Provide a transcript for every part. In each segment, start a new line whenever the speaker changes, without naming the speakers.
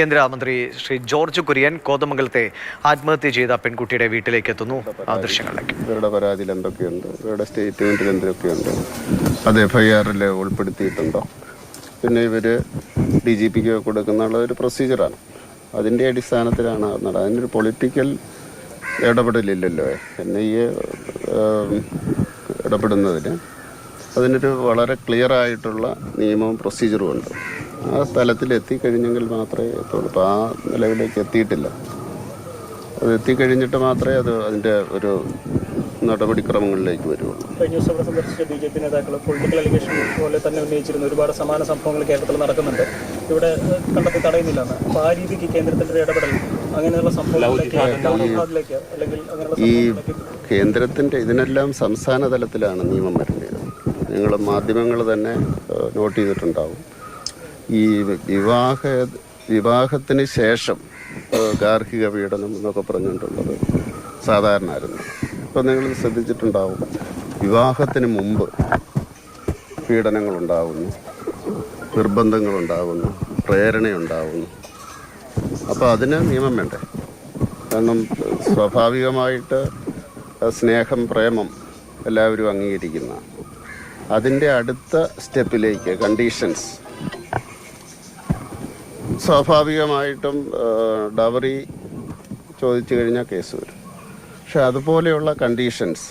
കേന്ദ്രമന്ത്രി ശ്രീ ജോർജ് കുര്യൻ കോതമംഗലത്തെ ആത്മഹത്യ ചെയ്ത പെൺകുട്ടിയുടെ വീട്ടിലേക്ക് എത്തുന്നു ആ ദൃശ്യങ്ങളിലേക്ക്.
ഇവരുടെ പരാതിയിൽ എന്തൊക്കെയുണ്ട്? ഇവരുടെ സ്റ്റേറ്റ്മെന്റിൽ എന്തൊക്കെയുണ്ട്? അത് എഫ് ഐ ആറിൽ ഉൾപ്പെടുത്തിയിട്ടുണ്ടോ? പിന്നെ ഇവർ ഡി ജി പിക്ക് കൊടുക്കുന്ന ഒരു പ്രൊസീജിയറാണ്. അതിന്റെ അടിസ്ഥാനത്തിലാണ് നടന്നത്. നട- അതിനൊരു പൊളിറ്റിക്കൽ ഇടപെടലില്ലല്ലോ. എൻ ഐ എ ഇടപെടുന്നതിന് അതിനൊരു വളരെ ക്ലിയർ ആയിട്ടുള്ള നിയമവും പ്രൊസീജിയറും ഉണ്ട്. ആ സ്ഥലത്തിൽ എത്തിക്കഴിഞ്ഞെങ്കിൽ മാത്രമേ എത്തുള്ളൂ. ഇപ്പോൾ ആ നിലവിലേക്ക് എത്തിയിട്ടില്ല. അത് എത്തിക്കഴിഞ്ഞിട്ട് മാത്രമേ അത് അതിന്റെ ഒരു നടപടിക്രമങ്ങളിലേക്ക് വരുള്ളൂ.
കഴിഞ്ഞ ദിവസം ഇവിടെ സന്ദർശിച്ച ബി ജെ പി നേതാക്കൾ പൊളിറ്റിക്കൽ അലിഗേഷൻ പോലെ തന്നെ ഉന്നയിച്ചിരുന്നു ഒരുപാട് സമാന സംഭവങ്ങൾ കേരളത്തിൽ നടക്കുന്നുണ്ട്. ഇവിടെ കണ്ടെത്തി തടയുന്നില്ല അപ്പോൾ ആ രീതിക്ക് കേന്ദ്രത്തിന്റെ ഒരു ഇടപെടൽ അങ്ങനെയുള്ള സംഭവങ്ങളിലേക്ക് അല്ലെങ്കിൽ
ഈ കേന്ദ്രത്തിന്റെ ഇതിനെല്ലാം സംസ്ഥാന തലത്തിലാണ് നിയമം വരുന്നത് നിങ്ങൾ മാധ്യമങ്ങൾ തന്നെ നോട്ട് ചെയ്തിട്ടുണ്ടാവും. ഈ വിവാഹ വിവാഹത്തിന് ശേഷം ഗാർഹിക പീഡനം എന്നൊക്കെ പറഞ്ഞിട്ടുള്ളത് സാധാരണയായിരുന്നു ഇപ്പം നിങ്ങൾ ശ്രദ്ധിച്ചിട്ടുണ്ടാവും. വിവാഹത്തിന് മുമ്പ് പീഡനങ്ങളുണ്ടാകുന്നു നിർബന്ധങ്ങളുണ്ടാകുന്നു പ്രേരണയുണ്ടാകുന്നു അപ്പോൾ അതിന് നിയമം വേണ്ടേ? കാരണം സ്വാഭാവികമായിട്ട് സ്നേഹം പ്രേമം എല്ലാവരും അംഗീകരിക്കുന്ന അതിന്റെ അടുത്ത സ്റ്റെപ്പിലേക്ക് കണ്ടീഷൻസ് സ്വാഭാവികമായിട്ടും ഡവറി ചോദിച്ചു കഴിഞ്ഞാൽ കേസ് വരും. പക്ഷെ അതുപോലെയുള്ള കണ്ടീഷൻസ്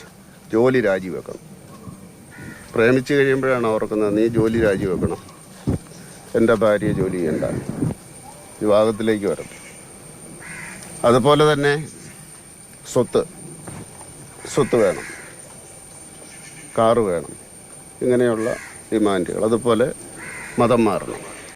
ജോലി രാജിവെക്കണം. പ്രേമിച്ചു കഴിയുമ്പോഴാണ് ഓർക്കുന്നത് നീ ജോലി രാജിവെക്കണം. എന്റെ ഭാര്യ ജോലി ചെയ്യണ്ട. വിവാഹത്തിലേക്ക് വരണം. അതുപോലെ തന്നെ സ്വത്ത് സ്വത്ത് വേണം. കാറ് വേണം. ഇങ്ങനെയുള്ള ഡിമാൻഡുകൾ. അതുപോലെ മതം മാറണം.